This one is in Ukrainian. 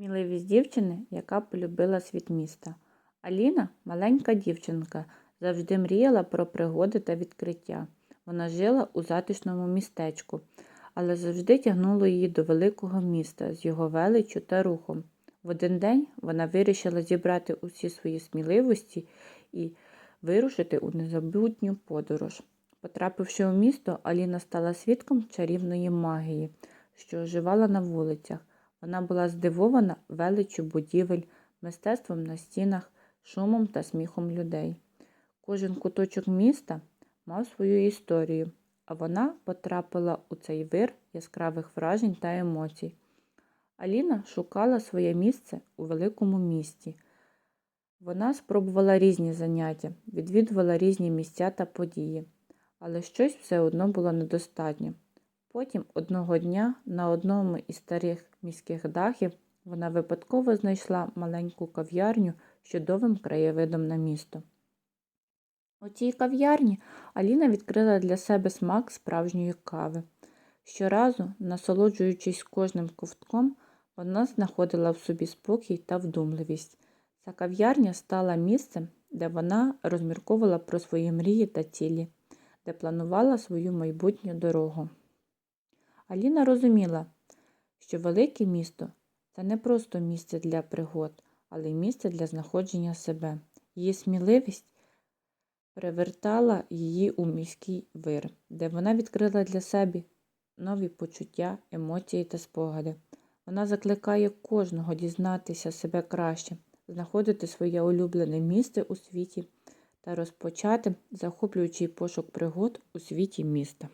Сміливість дівчини, яка полюбила світ міста. Аліна, маленька дівчинка, завжди мріяла про пригоди та відкриття. Вона жила у затишному містечку, але завжди тягнуло її до великого міста з його величчю та рухом. В один день вона вирішила зібрати усі свої сміливості і вирушити у незабутню подорож. Потрапивши у місто, Аліна стала свідком чарівної магії, що оживала на вулицях. Вона була здивована величчю будівель, мистецтвом на стінах, шумом та сміхом людей. Кожен куточок міста мав свою історію, а вона потрапила у цей вир яскравих вражень та емоцій. Аліна шукала своє місце у великому місті. Вона спробувала різні заняття, відвідувала різні місця та події, але щось все одно було недостатньо. Потім одного дня на одному із старих міських дахів вона випадково знайшла маленьку кав'ярню з чудовим краєвидом на місто. У цій кав'ярні Аліна відкрила для себе смак справжньої кави. Щоразу, насолоджуючись кожним ковтком, вона знаходила в собі спокій та вдумливість. Ця кав'ярня стала місцем, де вона розмірковувала про свої мрії та цілі, де планувала свою майбутню дорогу. Аліна розуміла, що велике місто це не просто місце для пригод, але й місце для знаходження себе. Її сміливість привертала її у міський вир, де вона відкрила для себе нові почуття, емоції та спогади. Вона закликає кожного дізнатися себе краще, знаходити своє улюблене місце у світі та розпочати захоплюючий пошук пригод у світі міста.